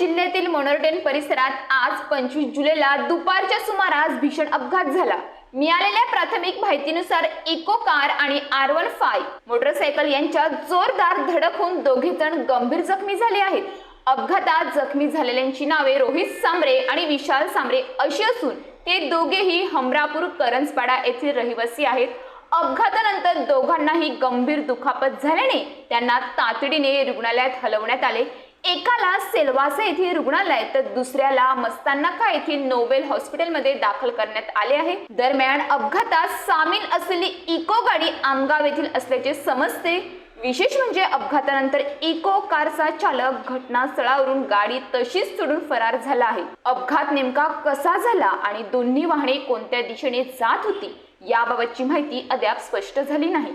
जिल्ह्यातील मनोरटेन परिसरात आज पंचवीस जुलैला दुपारच्या सुमारास भीषण अपघात झाला. मिळालेल्या प्राथमिक माहितीनुसार इको कार आणि आर वन फाय मोटरसायकल यांच्या जोरदार धडक होऊन दोघे जण गंभीर जखमी झाले आहेत. अपघातात जखमी झालेल्यांची नावे रोहित सांबरे आणि विशाल सांबरे अशी असून ते दोघेही हमरापूर करंजपाडा येथील रहिवासी आहेत. अपघातानंतर दोघांनाही गंभीर दुखापत झाल्याने त्यांना तातडीने रुग्णालयात हलवण्यात आले. एकाला सेलवासा येथील रुग्णालय तर दुसऱ्याला मस्तानाका येथील नोबेल हॉस्पिटलमध्ये दाखल करण्यात आले आहे. दरम्यान अपघातात सामील असलेली इको गाडी आमगाव येथील असल्याचे समजते. विशेष म्हणजे अपघातानंतर इको कारचा चालक घटनास्थळावरून गाडी तशीच सोडून फरार झाला आहे. अपघात नेमका कसा झाला आणि दोन्ही वाहने कोणत्या दिशेने जात होती याबाबतची माहिती अद्याप स्पष्ट झाली नाही.